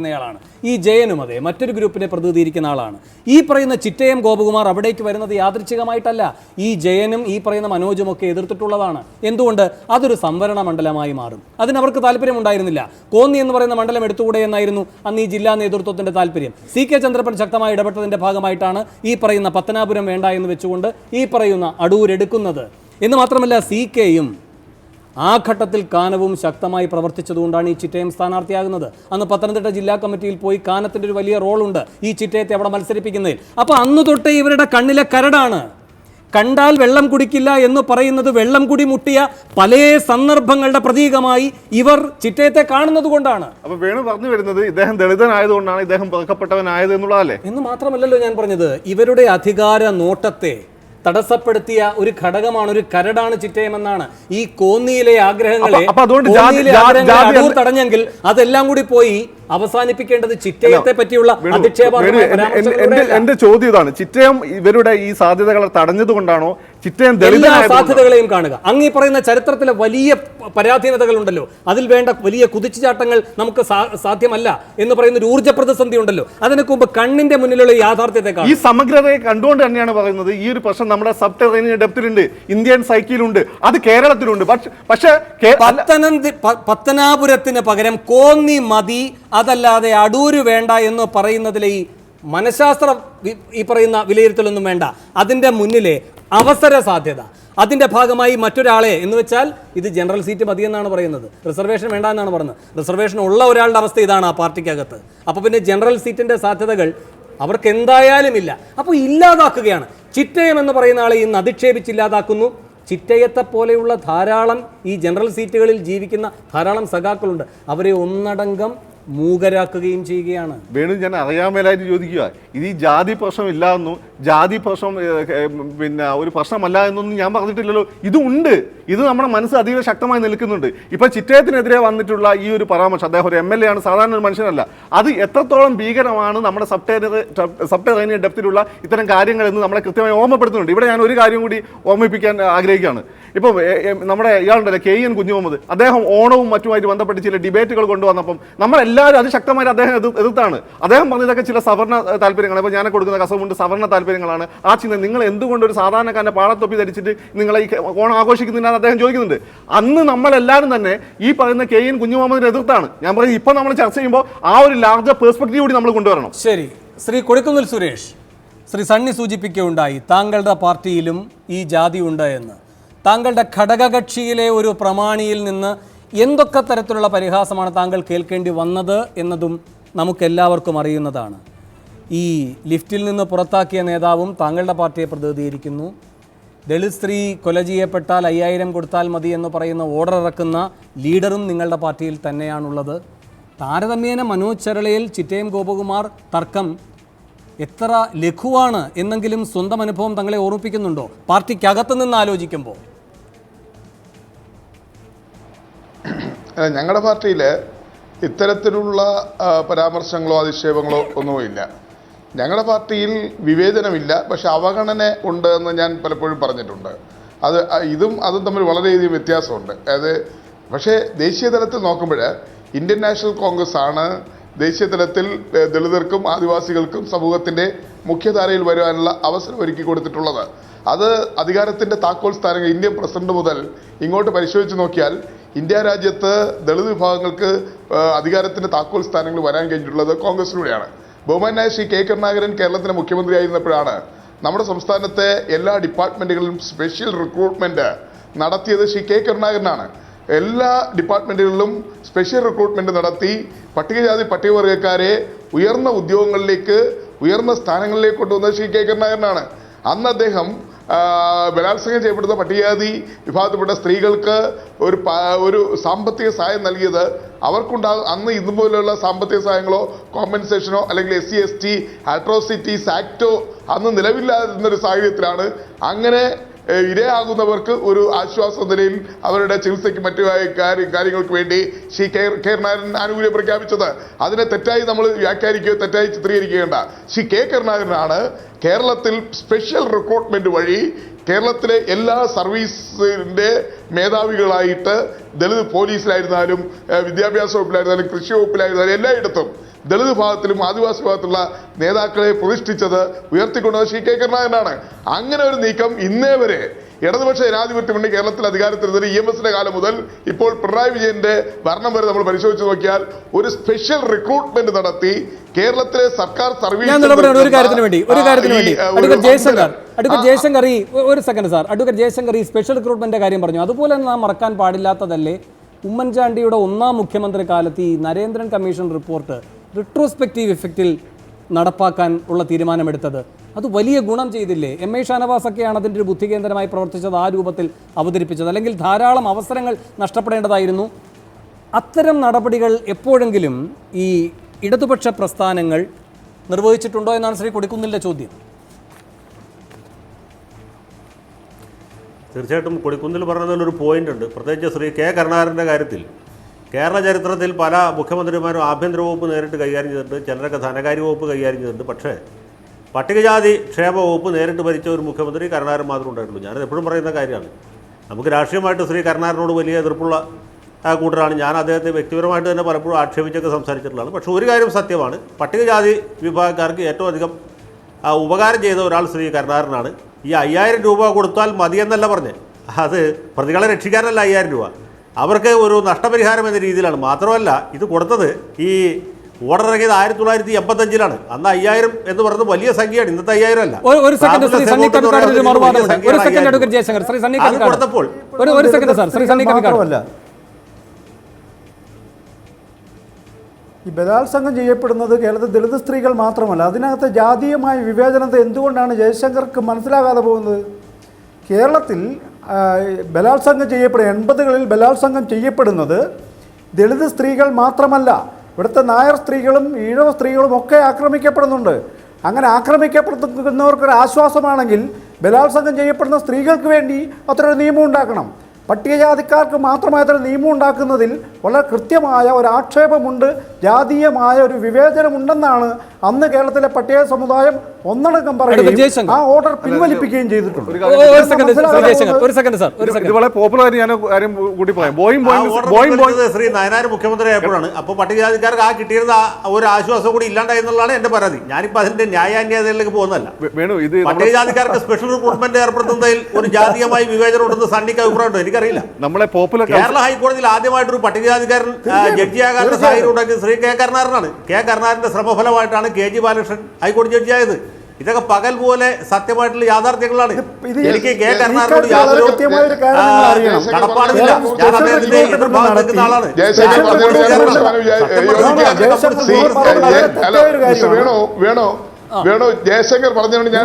ാണ് ഈ ജയനും അതെ മറ്റൊരു ഗ്രൂപ്പിനെ പ്രതിനിധീകരിക്കുന്ന ആളാണ്. ഈ പറയുന്ന ചിറ്റയം ഗോപകുമാർ അവിടേക്ക് വരുന്നത് യാദൃച്ഛികമായിട്ടല്ല. ഈ ജയനും ഈ പറയുന്ന മനോജും ഒക്കെ എതിർത്തിട്ടുള്ളതാണ്. എന്തുകൊണ്ട്? അതൊരു സംവരണ മണ്ഡലമായി മാറും. അതിനവർക്ക് താല്പര്യമുണ്ടായിരുന്നില്ല. കോന്നി എന്ന് പറയുന്ന മണ്ഡലം എടുത്തുകൂടെ എന്നായിരുന്നു അന്ന് ഈ ജില്ലാ നേതൃത്വത്തിന്റെ താല്പര്യം. സി കെ ചന്ദ്രപ്പൻ ശക്തമായി ഇടപെട്ടതിന്റെ ഭാഗമായിട്ടാണ് ഈ പറയുന്ന പത്തനാപുരം വേണ്ട എന്ന് വെച്ചുകൊണ്ട് ഈ പറയുന്ന അടൂരെടുക്കുന്നത്. എന്ന് മാത്രമല്ല സി കെയും ആ ഘട്ടത്തിൽ കാനവും ശക്തമായി പ്രവർത്തിച്ചതുകൊണ്ടാണ് ഈ ചിറ്റയം സ്ഥാനാർത്ഥിയാകുന്നത്. അന്ന് പത്തനംതിട്ട ജില്ലാ കമ്മിറ്റിയിൽ പോയി കാനത്തിന്റെ ഒരു വലിയ റോളുണ്ട് ഈ ചിറ്റയത്തെ അവിടെ മത്സരിപ്പിക്കുന്നതിൽ. അപ്പോൾ അന്ന് തൊട്ടേ ഇവരുടെ കണ്ണിലെ കരടാണ്. കണ്ടാൽ വെള്ളം കുടിക്കില്ല എന്ന് പറയുന്നത് വെള്ളം കുടി മുട്ടിയ പല സന്ദർഭങ്ങളുടെ പ്രതീകമായി ഇവർ ചിറ്റയത്തെ കാണുന്നത് കൊണ്ടാണ്. അപ്പൊ വേണു പറഞ്ഞു വരുന്നത് ഇദ്ദേഹം ദളിതനായതുകൊണ്ടാണ് ഇദ്ദേഹം പിറക്കപ്പെട്ടവനായത് എന്നുള്ളതല്ലേ? എന്ന് മാത്രമല്ലല്ലോ ഞാൻ പറഞ്ഞത്. ഇവരുടെ അധികാര നോട്ടത്തെ തടസ്സപ്പെടുത്തിയ ഒരു ഘടകമാണ് ഒരു കരടാണ് ചിറ്റയമെന്നാണ് ഈ കോന്നിയിലെ ആഗ്രഹങ്ങളെ അടൂർ തടഞ്ഞെങ്കിൽ അതെല്ലാം കൂടി പോയി അവസാനിപ്പിക്കേണ്ടത് ചിറ്റയത്തെ പറ്റിയുള്ള അധിക്ഷേപ. എന്റെ ചോദ്യം ഇതാണ് ചിറ്റയം ഇവരുടെ ഈ സാധ്യതകളെ തടഞ്ഞതുകൊണ്ടാണോ ചിറ്റയം എല്ലാ? സാധ്യതകളെയും കാണുക. അങ്ങ് ഈ പറയുന്ന ചരിത്രത്തിലെ വലിയ പരാധീനതകൾ ഉണ്ടല്ലോ അതിൽ വേണ്ട വലിയ കുതിച്ചുചാട്ടങ്ങൾ നമുക്ക് സാധ്യമല്ല എന്ന് പറയുന്ന ഒരു ഊർജ പ്രതിസന്ധി ഉണ്ടല്ലോ. അതിനൊക്കെ മുമ്പ് കണ്ണിന്റെ മുന്നിലുള്ള യാഥാർത്ഥ്യത്തെ ഈ സമഗ്രതയെ കണ്ടുകൊണ്ട് തന്നെയാണ് പറയുന്നത് ഈ ഒരു പ്രശ്നം നമ്മുടെ സബ് ടെറേനിയൻ ഡെപ്തിലുണ്ട് ഇന്ത്യൻ സൈക്കിളുണ്ട് അത് കേരളത്തിലുണ്ട്. പക്ഷേ പത്തനാപുരത്തിന് പകരം കോന്നി മതി അതല്ലാതെ അടൂര് വേണ്ട എന്ന് പറയുന്നതിലെ ഈ മനഃശാസ്ത്ര ഈ പറയുന്ന വിലയിരുത്തലൊന്നും വേണ്ട. അതിന്റെ മുന്നിലെ അവസര സാധ്യത. അതിന്റെ ഭാഗമായി മറ്റൊരാളെ എന്ന് വെച്ചാൽ ഇത് ജനറൽ സീറ്റ് മതി എന്നാണ് പറയുന്നത്. റിസർവേഷൻ വേണ്ട എന്നാണ് പറയുന്നത്. റിസർവേഷൻ ഉള്ള ഒരാളുടെ അവസ്ഥ ഇതാണ് ആ പാർട്ടിക്കകത്ത്. അപ്പോൾ പിന്നെ ജനറൽ സീറ്റിന്റെ സാധ്യതകൾ അവർക്ക് എന്തായാലും ഇല്ല. അപ്പോൾ ഇല്ലാതാക്കുകയാണ്. ചിറ്റയം എന്ന് പറയുന്ന ആളെ ഇന്ന് അധിക്ഷേപിച്ച് ഇല്ലാതാക്കുന്നു ചിറ്റയത്തെ പോലെയുള്ള ധാരാളം ഈ ജനറൽ സീറ്റുകളിൽ ജീവിക്കുന്ന ധാരാളം സഖാക്കളുണ്ട്. അവരെ ഒന്നടങ്കം മൂകരാക്കുകയും ചെയ്യുകയാണ്. വേണു ഞാൻ അറിയാൻ മേലായിട്ട് ചോദിക്കുക. ഇത് ഈ ജാതി പ്രശ്നം ഇല്ലാന്നും ജാതി പ്രശ്നം പിന്നെ ഒരു പ്രശ്നമല്ല എന്നൊന്നും ഞാൻ പറഞ്ഞിട്ടില്ലല്ലോ. ഇതുണ്ട് ഇത് നമ്മുടെ മനസ്സ് അതീവ ശക്തമായി നിൽക്കുന്നുണ്ട്. ഇപ്പം ചിറ്റയത്തിനെതിരെ വന്നിട്ടുള്ള ഈ ഒരു പരാമർശം അദ്ദേഹം ഒരു എം എൽ എ ആണ് സാധാരണ ഒരു മനുഷ്യനല്ല. അത് എത്രത്തോളം ഭീകരമാണ് നമ്മുടെ സബ്ടേറിയ സബ്ടേറിയൻ ഡെപ്തിലുള്ള ഇത്തരം കാര്യങ്ങൾ എന്ന് നമ്മളെ കൃത്യമായി ഓർമ്മപ്പെടുത്തുന്നുണ്ട്. ഇവിടെ ഞാൻ ഒരു കാര്യം കൂടി ഓർമ്മിപ്പിക്കാൻ ആഗ്രഹിക്കുകയാണ്. ഇപ്പോൾ നമ്മുടെ ഇയാളുണ്ടല്ലോ കെ എൻ കുഞ്ഞുമുഹമ്മദ്. അദ്ദേഹം ഓണവും മറ്റുമായിട്ട് ബന്ധപ്പെട്ട് ചില ഡിബേറ്റുകൾ കൊണ്ടുവന്നപ്പം നമ്മളെല്ലാവരും അത് ശക്തമായിട്ട് അദ്ദേഹം എതിർത്താണ്. അദ്ദേഹം പറഞ്ഞതൊക്കെ ചില സവർണ താല്പര്യങ്ങൾ ഇപ്പോൾ ഞാൻ കൊടുക്കുന്ന കസവുണ്ട് സവർണ താല്പര്യങ്ങളാണ്. ആ ചിന്ത നിങ്ങൾ എന്തുകൊണ്ട് ഒരു സാധാരണക്കാരന്റെ പാടത്തൊപ്പി ധരിച്ചിട്ട് നിങ്ങളെ ഈ ഓണം ആഘോഷിക്കുന്നില്ലെന്ന് അദ്ദേഹം ചോദിക്കുന്നുണ്ട്. അന്ന് നമ്മളെല്ലാവരും തന്നെ ഈ പറയുന്ന കെ എൻ കുഞ്ഞുമുഹമ്മദിനെ എതിർത്താണ്. ഞാൻ പറയുന്നത് ഇപ്പം നമ്മൾ ചർച്ച ചെയ്യുമ്പോൾ ആ ഒരു ലാർജർ പേഴ്സ്പെക്റ്റീവ് കൂടി നമ്മൾ കൊണ്ടുവരണം. ശരി. ശ്രീ കൊടിക്കുന്നിൽ സുരേഷ് ശ്രീ സണ്ണി സൂചിപ്പിക്കുകയുണ്ടായി താങ്കളുടെ പാർട്ടിയിലും ഈ ജാതി ഉണ്ട് എന്ന്. താങ്കളുടെ ഘടകകക്ഷിയിലെ ഒരു പ്രമാണിയിൽ നിന്ന് എന്തൊക്കെ തരത്തിലുള്ള പരിഹാസമാണ് താങ്കൾ കേൾക്കേണ്ടി വന്നത് എന്നതും നമുക്കെല്ലാവർക്കും അറിയുന്നതാണ്. ഈ ലിഫ്റ്റിൽ നിന്ന് പുറത്താക്കിയ നേതാവും താങ്കളുടെ പാർട്ടിയെ പ്രതിനിധീകരിക്കുന്നു. ദളിത് സ്ത്രീ കൊല ചെയ്യപ്പെട്ടാൽ അയ്യായിരം കൊടുത്താൽ മതി എന്ന് പറയുന്ന ഓർഡർ ഇറക്കുന്ന ലീഡറും നിങ്ങളുടെ പാർട്ടിയിൽ തന്നെയാണുള്ളത്. താരതമ്യേന മനോജ് ചരളയിൽ ചിറ്റയം ഗോപകുമാർ തർക്കം. എത്ര ലഘുവാണ് എന്നെങ്കിലും സ്വന്തം അനുഭവം തങ്ങളെ ഓർമ്മിപ്പിക്കുന്നുണ്ടോ? പാർട്ടിക്കകത്ത് നിന്ന് ആലോചിക്കുമ്പോൾ ഞങ്ങളുടെ പാർട്ടിയിൽ ഇത്തരത്തിലുള്ള പരാമർശങ്ങളോ അധിക്ഷേപങ്ങളോ ഒന്നുമില്ല. ഞങ്ങളുടെ പാർട്ടിയിൽ വിവേചനമില്ല പക്ഷെ അവഗണന ഉണ്ട് എന്ന് ഞാൻ പലപ്പോഴും പറഞ്ഞിട്ടുണ്ട്. അത് ഇതും അതും തമ്മിൽ വളരെയധികം വ്യത്യാസമുണ്ട്. അതായത് പക്ഷേ ദേശീയ തലത്തിൽ നോക്കുമ്പോൾ ഇന്ത്യൻ നാഷണൽ കോൺഗ്രസ് ആണ് ദേശീയ തലത്തിൽ ദളിതർക്കും ആദിവാസികൾക്കും സമൂഹത്തിന്റെ മുഖ്യധാരയിൽ വരുവാനുള്ള അവസരം ഒരുക്കി കൊടുത്തിട്ടുള്ളത്. അത് അധികാരത്തിന്റെ താക്കോൽ സ്ഥാനങ്ങൾ ഇന്ത്യൻ പ്രസിഡന്റ് മുതൽ ഇങ്ങോട്ട് പരിശോധിച്ച് നോക്കിയാൽ ഇന്ത്യ രാജ്യത്ത് ദളിത് വിഭാഗങ്ങൾക്ക് അധികാരത്തിന്റെ താക്കോൽ സ്ഥാനങ്ങൾ വരാൻ കഴിഞ്ഞിട്ടുള്ളത് കോൺഗ്രസിലൂടെയാണ്. ബഹുമാനായ ശ്രീ കെ കരുണാകരൻ മുഖ്യമന്ത്രി മുഖ്യമന്ത്രിയായിരുന്നപ്പോഴാണ് നമ്മുടെ സംസ്ഥാനത്തെ എല്ലാ ഡിപ്പാർട്ട്മെന്റുകളിലും സ്പെഷ്യൽ റിക്രൂട്ട്മെന്റ് നടത്തിയത് ശ്രീ കെ കരുണാകരനാണ് എല്ലാ ഡിപ്പാർട്ട്മെന്റുകളിലും സ്പെഷ്യൽ റിക്രൂട്ട്മെന്റ് നടത്തി പട്ടികജാതി പട്ടികവർഗക്കാരെ ഉയർന്ന ഉദ്യോഗങ്ങളിലേക്ക് ഉയർന്ന സ്ഥാനങ്ങളിലേക്ക് കൊണ്ടുവന്നത് ശ്രീ കെ കരുണാകരനാണ് അന്ന് അദ്ദേഹം ബലാത്സംഗം ചെയ്യപ്പെടുന്ന പട്ടികജാതി വിഭാഗത്തിൽപ്പെട്ട സ്ത്രീകൾക്ക് ഒരു ഒരു സാമ്പത്തിക സഹായം നൽകിയത് അവർക്കുണ്ടാകും അന്ന് ഇതുപോലെയുള്ള സാമ്പത്തിക സഹായങ്ങളോ കോമ്പൻസേഷനോ അല്ലെങ്കിൽ S C S T atrocities ആക്ടോ അന്ന് നിലവില്ലാതിരുന്നൊരു സാഹചര്യത്തിലാണ്. അങ്ങനെ ഇരയാകുന്നവർക്ക് ഒരു ആശ്വാസ നിലയിൽ അവരുടെ ചികിത്സയ്ക്ക് മറ്റു കാര്യ- കാര്യങ്ങൾക്ക് വേണ്ടി ശ്രീ കെ കരുണാകരൻ ആനുകൂല്യം പ്രഖ്യാപിച്ചത്. അതിനെ തെറ്റായി നമ്മൾ വ്യാഖ്യാനിക്കുകയോ തെറ്റായി ചിത്രീകരിക്കേണ്ട ശ്രീ കെ കരുണാകരനാണ് കേരളത്തിൽ സ്പെഷ്യൽ റിക്രൂട്ട്മെന്റ് വഴി കേരളത്തിലെ എല്ലാ സർവീസിന്റെ മേധാവികളായിട്ട് ദളിത് പോലീസിലായിരുന്നാലും വിദ്യാഭ്യാസ വകുപ്പിലായിരുന്നാലും കൃഷി വകുപ്പിലായിരുന്നാലും എല്ലായിടത്തും ദളിത് ഭാഗത്തിലും ആദിവാസി ഭാഗത്തുള്ള നേതാക്കളെ പ്രതിഷ്ഠിച്ചത് ഉയർത്തിക്കൊണ്ടത് ശ്രീ കെ കരുണാകരനാണ് അങ്ങനെ ഒരു നീക്കം ഇന്നേ വരെ ഇടതുപക്ഷ ജനാധിപത്യ മുന്നണി കേരളത്തിൽ അധികാരത്തിരുന്നത് ഇ എം എസിന്റെ കാലം മുതൽ ഇപ്പോൾ പിണറായി വിജയന്റെ ഭരണം വരെ നമ്മൾ പരിശോധിച്ച് നോക്കിയാൽ ഒരു സ്പെഷ്യൽ റിക്രൂട്ട്മെന്റ് നടത്തി കേരളത്തിലെ സർക്കാർ സർവീസ് ഒരു കാര്യത്തിന് വേണ്ടി. ഒരു കാര്യത്തിന് വേണ്ടി. അഡ്വക്കേറ്റ് ജയശങ്കർ. അഡ്വക്കേറ്റ് ജയശങ്കർ ഈ ഒരു സെക്കൻഡ് സാർ അഡ്വക്കേറ്റ് ജയശങ്കർ ഈ സ്പെഷ്യൽ റിക്രൂട്ട്മെന്റ് കാര്യം പറഞ്ഞു. അതുപോലെ തന്നെ നാം മറക്കാൻ പാടില്ലാത്തതല്ലേ? ഉമ്മൻചാണ്ടിയുടെ ഒന്നാം മുഖ്യമന്ത്രി കാലത്ത് ഈ നരേന്ദ്രൻ കമ്മീഷൻ റിപ്പോർട്ട് റിട്രോസ്പെക്റ്റീവ് ഇഫക്റ്റിൽ നടപ്പാക്കാൻ ഉള്ള തീരുമാനമെടുത്തത്. അത് വലിയ ഗുണം ചെയ്തില്ലേ? എം ഐ ഷാനവാസ് ഒക്കെയാണ് അതിന്റെ ഒരു ബുദ്ധികേന്ദ്രമായി പ്രവർത്തിച്ചത് ആ രൂപത്തിൽ അവതരിപ്പിച്ചത്. അല്ലെങ്കിൽ ധാരാളം അവസരങ്ങൾ നഷ്ടപ്പെടേണ്ടതായിരുന്നു. അത്തരം നടപടികൾ എപ്പോഴെങ്കിലും ഈ ഇടതുപക്ഷ പ്രസ്ഥാനങ്ങൾ നിർവഹിച്ചിട്ടുണ്ടോ എന്നാണ് ശ്രീ കൊടിക്കുന്നിലെ ചോദ്യം. തീർച്ചയായിട്ടും കൊടിക്കുന്നിൽ പറഞ്ഞതിൽ ഒരു പോയിന്റ് ഉണ്ട്. പ്രത്യേകിച്ച് ശ്രീ കെ കരുണാകരന്റെ കാര്യത്തിൽ കേരള ചരിത്രത്തിൽ പല മുഖ്യമന്ത്രിമാരും ആഭ്യന്തര വകുപ്പ് നേരിട്ട് കൈകാര്യം ചെയ്തിട്ടുണ്ട് ചിലരൊക്കെ ധനകാര്യ വകുപ്പ് കൈകാര്യം ചെയ്തിട്ടുണ്ട്. പക്ഷേ പട്ടികജാതി ക്ഷേമ വകുപ്പ് നേരിട്ട് ഭരിച്ച ഒരു മുഖ്യമന്ത്രി കരുണാകരൻ മാത്രമേ ഉണ്ടായിട്ടുള്ളൂ ഞാനത് എപ്പോഴും പറയുന്ന കാര്യമാണ്. നമുക്ക് രാഷ്ട്രീയമായിട്ട് ശ്രീ കരുണാകരനോട് വലിയ എതിർപ്പുള്ള കൂട്ടരാണ്. ഞാൻ അദ്ദേഹത്തെ വ്യക്തിപരമായിട്ട് തന്നെ പലപ്പോഴും ആക്ഷേപിച്ചൊക്കെ സംസാരിച്ചിട്ടുള്ളതാണ്. പക്ഷേ ഒരു കാര്യം സത്യമാണ്. പട്ടികജാതി വിഭാഗക്കാർക്ക് ഏറ്റവും അധികം ഉപകാരം ചെയ്ത ഒരാൾ ശ്രീ കരുണാകരനാണ്. ഈ അയ്യായിരം രൂപ കൊടുത്താൽ മതിയെന്നല്ല പറഞ്ഞ്. അത് പ്രതികളെ രക്ഷിക്കാനല്ല അയ്യായിരം രൂപ. അവർക്ക് ഒരു നഷ്ടപരിഹാരം എന്ന രീതിയിലാണ്. മാത്രമല്ല ഇത് കൊടുത്തത് ഈ ഓർഡർ ഇറങ്ങിയത് ആയിരത്തി തൊള്ളായിരത്തി എൺപത്തഞ്ചിലാണ് അന്ന് അയ്യായിരം എന്ന് പറയുന്നത് വലിയ സംഖ്യയാണ്. ഇന്നത്തെ അയ്യായിരം അല്ല. ഒരു- സെക്കൻഡ് ശ്രീ സണ്ണി കവിക്കാട് ഒരു സെക്കൻഡ് ജയശങ്കർ. ശ്രീ സണ്ണി അത് കവിക്കാട്. കൊടുത്തപ്പോൾ ഒരു ഒരു second sir Shri Sunny Kavikkad. മാത്രമല്ല ഈ ബലാത്സംഗം ചെയ്യപ്പെടുന്നത് കേരളത്തിൽ ദളിത് സ്ത്രീകൾ മാത്രമല്ല അതിനകത്തെ ജാതീയമായ വിവേചനത്തെ എന്തുകൊണ്ടാണ് ജയശങ്കർക്ക് മനസ്സിലാകാതെ പോകുന്നത്? കേരളത്തിൽ ബലാത്സംഗം ചെയ്യപ്പെടുക എൺപതുകളിൽ ബലാത്സംഗം ചെയ്യപ്പെടുന്നത് ദളിത് സ്ത്രീകൾ മാത്രമല്ല. ഇവിടുത്തെ നായർ സ്ത്രീകളും ഈഴവ സ്ത്രീകളും ഒക്കെ ആക്രമിക്കപ്പെടുന്നുണ്ട്. അങ്ങനെ ആക്രമിക്കപ്പെടുന്നവർക്കൊരു ആശ്വാസമാണെങ്കിൽ ബലാത്സംഗം ചെയ്യപ്പെടുന്ന സ്ത്രീകൾക്ക് വേണ്ടി അത്രയൊരു നിയമം ഉണ്ടാക്കണം. പട്ടികജാതിക്കാർക്ക് മാത്രമായ ഒരു നിയമം ഉണ്ടാക്കുന്നതിൽ വളരെ കൃത്യമായ ഒരു ആക്ഷേപമുണ്ട്. ജാതീയമായ ഒരു വിവേചനമുണ്ടെന്നാണ് അന്ന് കേരളത്തിലെ പട്ടിക സമുദായം ഒന്നടങ്കം പറയുകയും ആ ഓർഡർ പിൻവലിപ്പിക്കുകയും ചെയ്തിട്ടുണ്ട്. ഇത് വളരെ പോപ്പുലർ ഞാൻ കാര്യം കൂടി പറയാം. ബോയിങ് ബോയിങ് പിൻവലിച്ചത് ശ്രീ നയനാർ മുഖ്യമന്ത്രി ആയപ്പോഴാണ് അപ്പോൾ പട്ടികജാതിക്കാർക്ക് ആ കിട്ടിയിരുന്ന ആ ഒരു ആശ്വാസം കൂടി ഇല്ലാണ്ടായി എന്നുള്ളതാണ് എന്റെ പരാതി. ഞാനിപ്പോൾ അതിന്റെ ന്യായാന്യായതയിലേക്ക് പോകുന്നതല്ല. വേണു ഇത് നമ്മുടെ- പട്ടികജാതിക്കാർക്ക് സ്പെഷ്യൽ റിക്രൂട്ട്മെന്റ് ഏർപ്പെടുത്തുന്നതിൽ ഒരു ജാതീയമായി വിവേചനം ഉണ്ടെന്ന് സണ്ണിക്ക് അഭിപ്രായമുണ്ടോ. എനിക്കറിയില്ല നമ്മളെ പോപ്പുലർ കേരള ഹൈക്കോടതിയിൽ ആദ്യമായിട്ടൊരു പട്ടികജാതിക്കാരൻ ജഡ്ജിയാകാനുള്ള സാഹചര്യം ഉണ്ടാക്കിയത് ശ്രീ കെ കരുണാകരനാണ് കെ കരുണാകരന്റെ ശ്രമഫലമായിട്ടാണ് കെ ജി ബാലകൃഷ്ണൻ ഹൈക്കോടതി ജഡ്ജിയായത് ഇതൊക്കെ പകൽ പോലെ സത്യമായിട്ടുള്ള യാഥാർത്ഥ്യങ്ങളാണ് എനിക്ക് കെ കരുണാരനോട് കരുണാകരനോട് യാതൊരു കടപ്പാടുമില്ല ഞാൻ അദ്ദേഹത്തിന്റെ എതിർഭാഗം നിൽക്കുന്ന ആളാണ്. വേണു വേണു വേണു ജയശങ്കർ പറഞ്ഞതിനോട് ഞാൻ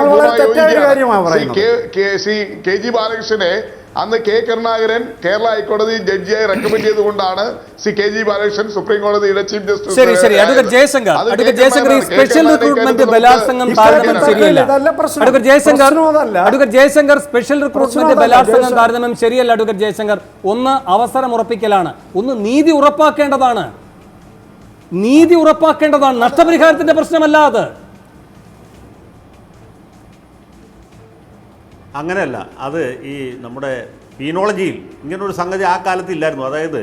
കെ ജി ബാലകൃഷ്ണനെ അന്ന് കെ കരുണാകരൻ കേരള ഹൈക്കോടതി ജഡ്ജിയായി റെക്കമെൻഡ് ചെയ്തുകൊണ്ടാണ് C K G Balakrishnan supreme കോടതിയുടെ ചീഫ് ജസ്റ്റിസ് ശരി ശരി. Advocate Jayashankar. Advocate Jayashankar special recruitment ബലാത്സംഗം താരതമ്യം ശരിയല്ല. Advocate Jayashankar. Advocate special recruitment. ബലാത്സംഗം താരതമ്യം ശരിയല്ല അഡ്വക്കേറ്റ് ജയശങ്കർ. ഒന്ന് അവസരം ഉറപ്പിക്കലാണ്. ഒന്ന് നീതി ഉറപ്പാക്കേണ്ടതാണ്. നീതി ഉറപ്പാക്കേണ്ടതാണ്. നഷ്ടപരിഹാരത്തിന്റെ പ്രശ്നമല്ല അത്. അങ്ങനെയല്ല. അത് ഈ നമ്മുടെ പീനോളജിയിൽ ഇങ്ങനൊരു സംഗതി ആ കാലത്ത് ഇല്ലായിരുന്നു. അതായത്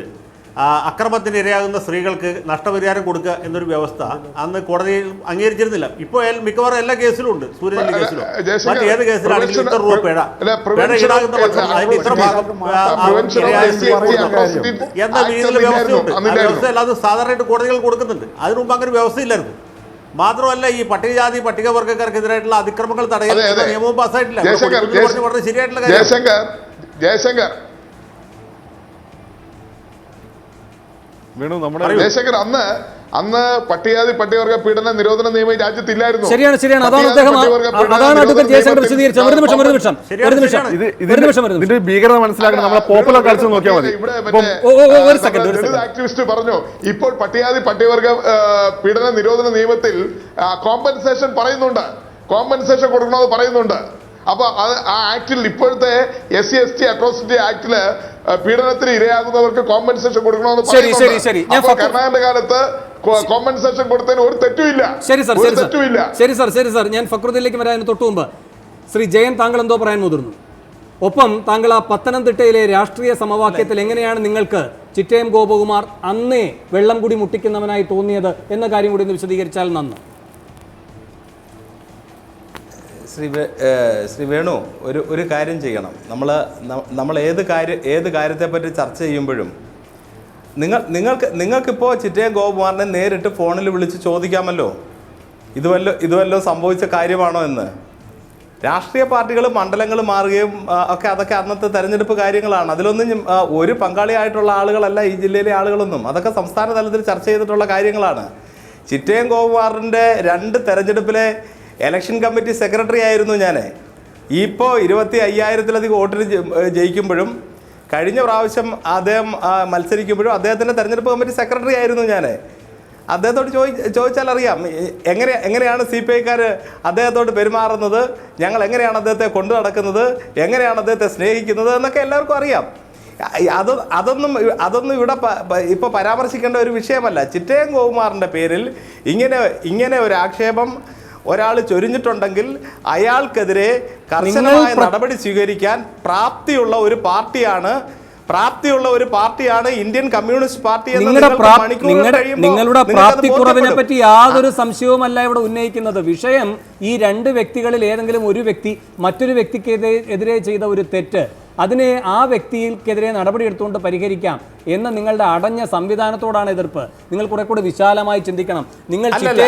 അക്രമത്തിന് ഇരയാകുന്ന സ്ത്രീകൾക്ക് നഷ്ടപരിഹാരം കൊടുക്കുക എന്നൊരു വ്യവസ്ഥ അന്ന് കോടതിയിൽ അംഗീകരിച്ചിരുന്നില്ല. ഇപ്പോൾ മിക്കവാറും എല്ലാ കേസിലും ഉണ്ട്. സൂര്യനെല്ലി കേസിലും. ഏത് കേസിലാണെങ്കിലും ഇത്ര രൂപ പിഴ. ഈടാകുന്ന പക്ഷം ഇത്ര ഭാഗം എന്ന രീതിയിൽ. വ്യവസ്ഥയുണ്ട്. ആ. വ്യവസ്ഥ അല്ലാതെ സാധാരണയായിട്ട് കോടതികൾ കൊടുക്കുന്നുണ്ട്. അതിനു മുമ്പ് അങ്ങനെ വ്യവസ്ഥയില്ലായിരുന്നു. മാത്രമല്ല ഈ പട്ടികജാതി പട്ടികവർഗക്കാർക്കെതിരായിട്ടുള്ള അതിക്രമങ്ങൾ തടയാൻ. നിയമവും പാസ്സായിട്ടില്ല. വളരെ ശരിയായിട്ടുള്ള ജയശങ്കർ ജയശങ്കർ. വേണു നമ്മുടെ ജയശങ്കർ അന്ന് അന്ന് പട്ടികജാതി പട്ടികവർഗ പീഡന നിരോധന നിയമം രാജ്യത്തില്ലായിരുന്നു. ശരിയാണ് ശരിയാണ്. അതാണ് അദ്ദേഹം അതാണ് നിരോധന അഡ്വക്കേറ്റ് ജയശങ്കർ നിയമത്തിൽ വിശദീകരിച്ചത്. ഒരു നിമിഷം ഒരു നിമിഷം ഒരു നിമിഷം ഇത് ഒരു ഇതിന്റെ നിമിഷം ഒരു നിമിഷം. ഭീകരത മനസ്സിലാക്കണം നമ്മളെ പോപ്പുലർ കൾച്ചർ നോക്കിയാൽ മതി. ഒരു സെക്കൻഡ് ദളിത് ആക്ടിവിസ്റ്റ് പറഞ്ഞു ഇപ്പോൾ പട്ടികജാതി പട്ടികവർഗ പീഡന നിരോധന നിയമത്തിൽ കോമ്പൻസേഷൻ പറയുന്നുണ്ട്. കോമ്പൻസേഷൻ കൊടുക്കണമെന്ന് പറയുന്നുണ്ട്. അപ്പൊ അത് ആ ആക്ടിൽ ഇപ്പോഴത്തെ S C S T atrocity ആക്ടിൽ പീഡനത്തിന് ഇരയാകുന്നവർക്ക് കോമ്പൻസേഷൻ കൊടുക്കണമെന്ന് ശരി, പറയുന്നുണ്ട്. കർണാടക കാലത്ത് കോമ്പൻസേഷൻ കൊടുത്തതിന് ഒരു തെറ്റുമില്ല ശരി സർ ഒരു ശരി തെറ്റുമില്ല ശരി സർ ശരി സർ. ഞാൻ ഫക്രുദ്ദീനിലേക്ക് വരാൻ തൊട്ടു മുമ്പ് ശ്രീ ജയൻ താങ്കൾ എന്തോ പറയാൻ മുതിർന്നു. ഒപ്പം താങ്കൾ ആ പത്തനംതിട്ടയിലെ രാഷ്ട്രീയ സമവാക്യത്തിൽ എങ്ങനെയാണ് നിങ്ങൾക്ക് ചിറ്റയം ഗോപകുമാർ അന്നേ വെള്ളം കൂടി മുട്ടിക്കുന്നവനായി തോന്നിയത് എന്ന കാര്യം കൂടി ഒന്ന് വിശദീകരിച്ചാൽ നന്ന്. ശ്രീ ശ്രീ വേണു ഒരു ഒരു കാര്യം ചെയ്യണം. നമ്മൾ നമ്മൾ ഏത് കാര്യം ഏത് കാര്യത്തെപ്പറ്റി ചർച്ച ചെയ്യുമ്പോഴും നിങ്ങൾ നിങ്ങൾക്ക് നിങ്ങൾക്കിപ്പോൾ ചിറ്റയം ഗോപുമാറിനെ നേരിട്ട് ഫോണിൽ വിളിച്ച് ചോദിക്കാമല്ലോ. ഇത് വല്ല ഇത് സംഭവിച്ച കാര്യമാണോ എന്ന്. രാഷ്ട്രീയ പാർട്ടികൾ മണ്ഡലങ്ങൾ മാറുകയും ഒക്കെ അതൊക്കെ അന്നത്തെ തെരഞ്ഞെടുപ്പ് കാര്യങ്ങളാണ്. അതിലൊന്നും ഒരു പങ്കാളിയായിട്ടുള്ള ആളുകളല്ല ഈ ജില്ലയിലെ ആളുകളൊന്നും. അതൊക്കെ സംസ്ഥാന തലത്തിൽ ചർച്ച ചെയ്തിട്ടുള്ള കാര്യങ്ങളാണ്. ചിറ്റയം ഗോകുമാറിന്റെ രണ്ട് തെരഞ്ഞെടുപ്പിലെ എലക്ഷൻ കമ്മിറ്റി സെക്രട്ടറി ആയിരുന്നു ഞാൻ ഇപ്പോൾ ഇരുപത്തി അയ്യായിരത്തിലധികം വോട്ടിന് ജയിക്കുമ്പോഴും കഴിഞ്ഞ പ്രാവശ്യം അദ്ദേഹം മത്സരിക്കുമ്പോഴും അദ്ദേഹത്തിന്റെ തെരഞ്ഞെടുപ്പ് കമ്മിറ്റി സെക്രട്ടറി ആയിരുന്നു ഞാൻ അദ്ദേഹത്തോട് ചോദി ചോദിച്ചാൽ അറിയാം എങ്ങനെ എങ്ങനെയാണ് സി പി ഐക്കാർ അദ്ദേഹത്തോട് പെരുമാറുന്നത് ഞങ്ങൾ എങ്ങനെയാണ് അദ്ദേഹത്തെ കൊണ്ടു നടക്കുന്നത് എങ്ങനെയാണ് അദ്ദേഹത്തെ സ്നേഹിക്കുന്നത് എന്നൊക്കെ എല്ലാവർക്കും അറിയാം. അത് അതൊന്നും അതൊന്നും ഇവിടെ ഇപ്പോൾ പരാമർശിക്കേണ്ട ഒരു വിഷയമല്ല. ചിറ്റയം ഗോകുമാറിന്റെ പേരിൽ ഇങ്ങനെ ഇങ്ങനെ ഒരു ആക്ഷേപം ഒരാൾ ചൊരിഞ്ഞിട്ടുണ്ടെങ്കിൽ അയാൾക്കെതിരെ കർശനമായ നടപടി സ്വീകരിക്കാൻ പ്രാപ്തിയുള്ള ഒരു പാർട്ടിയാണ്. പ്രാപ്തിയുള്ള ഒരു പാർട്ടിയാണ് ഇന്ത്യൻ കമ്മ്യൂണിസ്റ്റ് പാർട്ടി എന്ന് നിങ്ങളുടെ നിങ്ങളുടെ പ്രാപ്തി കുറവിനെ പറ്റി യാതൊരു സംശയവുമല്ല ഇവിടെ ഉന്നയിക്കുന്നത്. വിഷയം ഈ രണ്ട് വ്യക്തികളിൽ ഏതെങ്കിലും ഒരു വ്യക്തി മറ്റൊരു വ്യക്തിക്കെതിരെ എതിരെ ചെയ്ത ഒരു തെറ്റ്. അതിനെ ആ വ്യക്തിക്കെതിരെ നടപടിയെടുത്തുകൊണ്ട് പരിഹരിക്കാം എന്ന നിങ്ങളുടെ അടഞ്ഞ സംവിധാനത്തോടാണ് എതിർപ്പ്. നിങ്ങൾ കുറെ കൂടെ വിശാലമായി ചിന്തിക്കണം. നിങ്ങൾ അല്ലല്ല,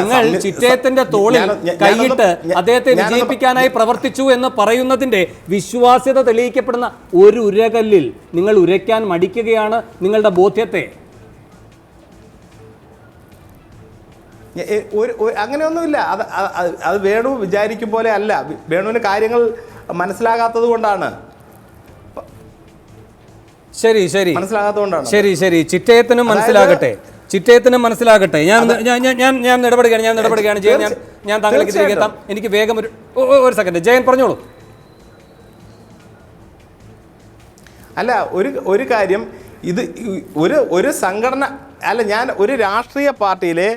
നിങ്ങൾ ചിറ്റേത്തിന്റെ ചിറ്റയത്തിന്റെ തോളിൽ കൈയിട്ട് അദ്ദേഹത്തെ വിജയിപ്പിക്കാനായി പ്രവർത്തിച്ചു എന്ന് പറയുന്നതിന്റെ വിശ്വാസ്യത തെളിയിക്കപ്പെടുന്ന ഒരു ഉരകല്ലിൽ നിങ്ങൾ ഉരയ്ക്കാൻ മടിക്കുകയാണ് നിങ്ങളുടെ ബോധ്യത്തെ. ഒരു അങ്ങനെയൊന്നുമില്ല. അത് അത് വേണു വിചാരിക്കും പോലെ അല്ല. വേണുവിന് കാര്യങ്ങൾ മനസ്സിലാകാത്തത് കൊണ്ടാണ്. ശരി ശരി. മനസ്സിലാകാത്തതുകൊണ്ടാണ്. ശരി ശരി. ചിറ്റയത്തിനും മനസ്സിലാകട്ടെ. ചിറ്റയത്തിനും മനസ്സിലാകട്ടെ. ഞാൻ ഞാൻ ഞാൻ ഞാൻ ഞാൻ ഇടപെടുകയാണ് ഞാൻ ഇടപെടുകയാണ്. ജയൻ ഞാൻ ഞാൻ താങ്കളിലേക്ക് തിരികെ എത്താം എനിക്ക് വേഗം ഒരു ഒരു സെക്കൻഡ് ജയൻ പറഞ്ഞോളൂ. അല്ല ഒരു ഒരു കാര്യം. ഇത് ഒരു ഒരു സംഘടന അല്ല ഞാൻ ഒരു രാഷ്ട്രീയ പാർട്ടിയിലെ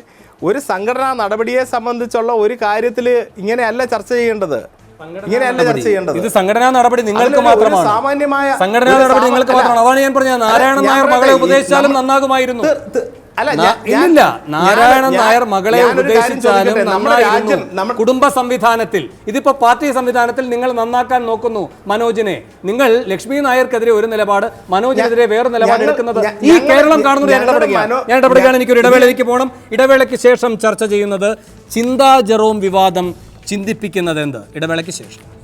ഒരു സംഘടനാ നടപടിയെ സംബന്ധിച്ചുള്ള ഒരു കാര്യത്തിൽ ഇങ്ങനെയല്ല ചർച്ച ചെയ്യേണ്ടത്. ഇങ്ങനെയല്ല ചർച്ച ചെയ്യേണ്ടത്. ഇത് സംഘടനാ നടപടി നിങ്ങൾക്ക് മാത്രമാണ്. സാമാന്യമായ സംഘടനാ നടപടി നിങ്ങൾക്ക് മാത്രമാണ്. അതാണ് ഞാൻ പറഞ്ഞത്. നാരായണൻ നായർ മകളെ ഉപദേശിച്ചാലും നന്നാകുമായിരുന്നു. ഞാൻ- നാരായണൻ നായർ മകളെ ഉപദേശിച്ചാലും നന്നായിരുന്നു. നമ്മൾ കുടുംബ സംവിധാനത്തിൽ ഇതിപ്പോ പാർട്ടി സംവിധാനത്തിൽ നിങ്ങൾ നന്നാക്കാൻ നോക്കുന്നു മനോജിനെ. നിങ്ങൾ ലക്ഷ്മി നായർക്കെതിരെ ഒരു നിലപാട് മനോജിനെതിരെ വേറെ നിലപാട് എടുക്കുന്നത് ഈ കേരളം കാണുന്നത് ഞാൻ ഇടപെടുകയാണ്. ഞാൻ ഇടപെടുകയാണ്. എനിക്കൊരു ഇടവേളയ്ക്ക് പോകണം ഇടവേളയ്ക്ക് ശേഷം ചർച്ച ചെയ്യുന്നത് ചിന്താ ജെറോം വിവാദം ചിന്തിപ്പിക്കുന്നത് എന്ത് ഇടവേളയ്ക്ക് ശേഷം.